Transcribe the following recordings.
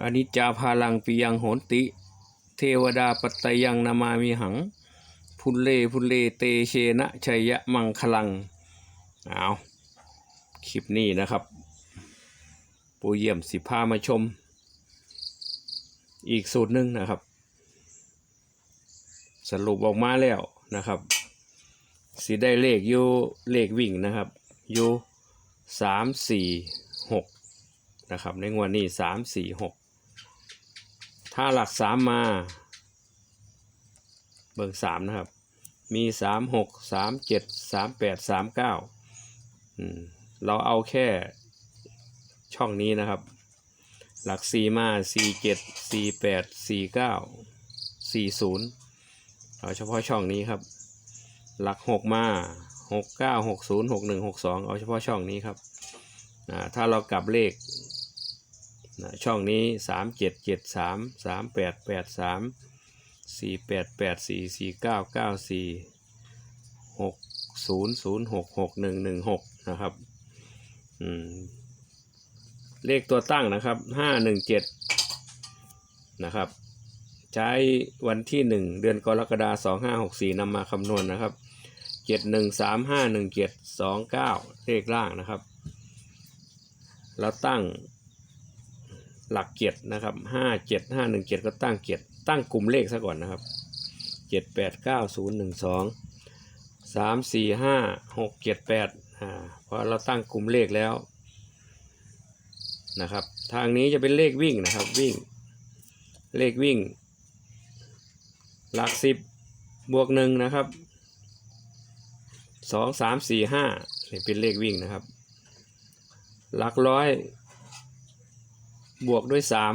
อนิจจาภาลังปิยังโหนติ เทวดาปัตตยังนามามิหัง พุลเลพุลเลเตเชนะชัยยะมังคลังเอาคลิปนี้นะครับปูเยี่ยมสิพามาชม อีกสูตรหนึ่งนะครับ สรุปออกมาแล้วนะครับสิได้เลขอยู่เลขวิ่งนะครับอยู่สามสี่หกนะครับในงวดนี้สามสี่หก ถ้าหลักสามมา เบิ่งสามนะครับ มีสามหกสามเจ็ดสามแปดสามเก้าเราเอาแค่ช่องนี้นะครับ หลักสี่มาสี่เจ็ดสี่แปดสี่เก้าสี่ศูนย์เอาเฉพาะช่องนี้ครับ หลักหกมาหกเก้าหกศูนย์หกหนึ่งหกสองเอาเฉพาะช่องนี้ครับถ้าเรากลับเลข นะช่องนี้สามเจ็ดเจ็ดสามสามแปดแปดสามสี่แปดแปดสี่สี่เก้าเก้าสี่หกศูนย์ศูนย์หกหกหนึ่งหนึ่งหกนะครับ อืม เลขตัวตั้งนะครับห้าหนึ่งเจ็ดนะครับ ใช้วันที่หนึ่งเดือนกรกฎาสองห้าหกสี่นำมาคำนวณนะครับเจ็ดหนึ่งสามห้าหนึ่งเจ็ดสองเก้าเลขล่างนะครับ แล้วตั้ง หลักเจ็ดนะครับห้าเจ็ดห้าหนึ่งเจ็ดก็ตั้งเจ็ดตั้งกลุ่มเลขซะก่อนนะครับเจ็ดแปดเก้าศูนย์หนึ่งสองสามสี่ห้าหกเจ็ดแปดอ่าพอเราตั้งกลุ่มเลขแล้วนะครับทางนี้จะเป็นเลขวิ่งนะครับวิ่ง เลขวิ่ง หลักสิบบวกหนึ่งนะครับสองสามสี่ห้าเป็นเลขวิ่งนะครับ หลักร้อย บวกด้วยสาม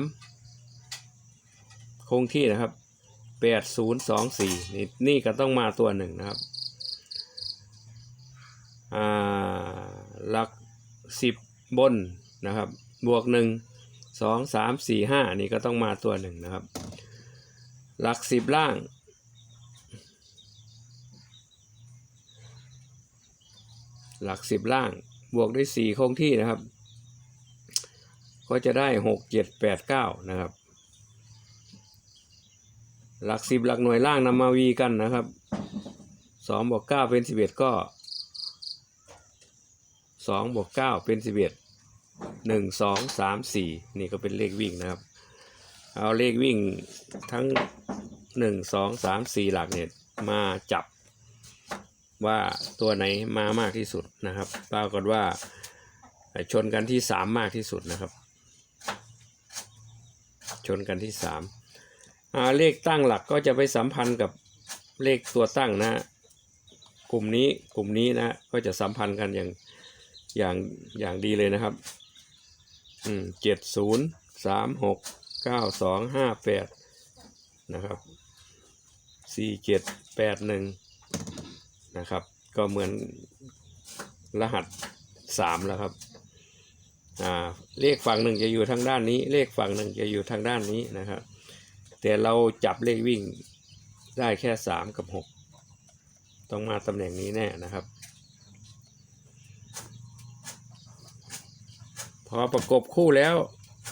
คงที่นะครับแปดศูนย์สองสี่นี่นี่ก็ต้องมาตัวหนึ่งนะครับอ่าหลักสิบบนนะครับ บวกหนึ่งสองสามสี่ห้านี่ก็ต้องมาตัวหนึ่งนะครับ หลักสิบล่างหลักสิบล่างบวกด้วยสี่คงที่นะครับ ก็จะได้หกเจ็ดแปดเก้านะครับ หลักสิบหลักหน่วยล่างนำมาวีกันนะครับสองบวกเก้าเป็นสิบเอ็ดก็สองบวกเก้าเป็นสิบเอ็ดหนึ่งสองสามสี่นี่ก็เป็นเลขวิ่งนะครับ เอาเลขวิ่งทั้งหนึ่งสองสามสี่หลักเนี่ยมาจับว่าตัวไหนมามากที่สุดนะครับ ปรากฏว่าชนกันที่สามมากที่สุดนะครับ ชนกันที่สามเลขตั้งหลักก็จะไปสัมพันธ์กับเลขตัวตั้งนะฮะกลุ่มนี้กลุ่มนี้นะก็จะสัมพันธ์กันอย่างอย่างอย่างดีเลยนะครับอืมเจ็ดศูนย์สามหกเก้าสองห้าแปดนะครับสี่เจ็ดแปดหนึ่งนะครับ ก็เหมือนรหัสสามแล้วครับ อ่าเลขฝั่งหนึ่งจะอยู่ทางด้านนี้ เลขฝั่งหนึ่งจะอยู่ทางด้านนี้นะครับ แต่เราจับเลขวิ่งได้แค่สามกับหกต้องมาตำแหน่งนี้แน่นะครับ พอประกบคู่แล้ว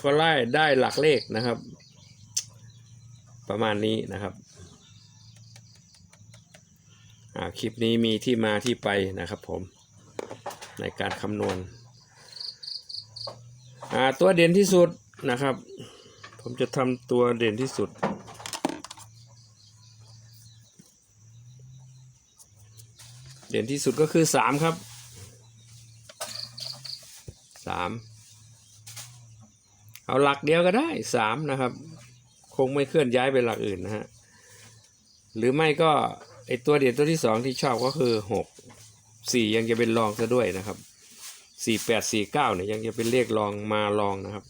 ก็ไล่ได้หลักเลขนะครับ ประมาณนี้นะครับคลิปนี้มีที่มาที่ไปนะครับผมในการคำนวณ อ่าตัวเด่นที่สุดนะครับ ผมจะทำตัวเด่นที่สุด เด่นที่สุดก็คือสามครับสามเอาหลักเดียวก็ได้สามนะครับ คงไม่เคลื่อนย้ายไปหลักอื่นนะฮะหรือไม่ก็ไอตัวเด่นตัวที่สองที่ชอบก็คือหกสี่ยังจะเป็นรองซะด้วยนะครับ สี่แปดสี่เก้าเนี่ยยังจะเป็นเลขรองมารองนะครับ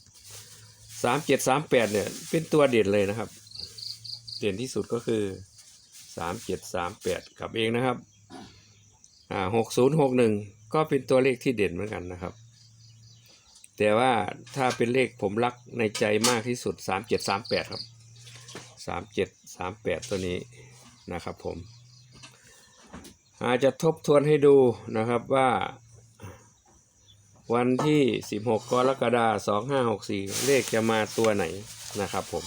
สามเจ็ดสามแปดเนี่ยเป็นตัวเด่นเลยนะครับ เด่นที่สุดก็คือสามเจ็ดสามแปดกับเองนะครับอ่าหกศูนย์หกหนึ่งก็เป็นตัวเลขที่เด่นเหมือนกันนะครับ แต่ว่าถ้าเป็นเลขผมรักในใจมากที่สุดสามเจ็ดสามแปดครับสามเจ็ดสามแปดตัวนี้นะครับผมอาจจะทบทวนให้ดูนะครับว่า วันที่ 16 กรกฎาคม 2564 เลขจะมาตัวไหนนะครับผม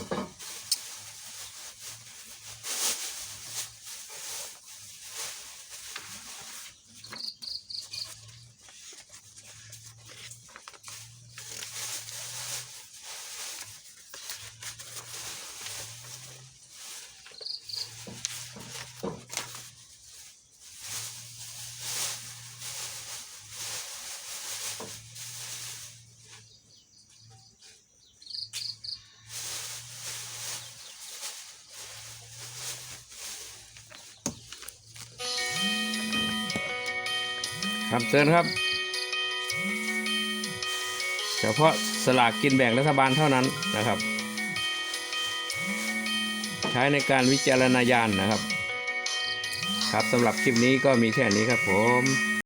ครับเชิญครับ เฉพาะสลากกินแบ่งรัฐบาลเท่านั้นนะครับ ใช้ในการวิจารณญาณนะครับ ครับสำหรับคลิปนี้ก็มีแค่นี้ครับผม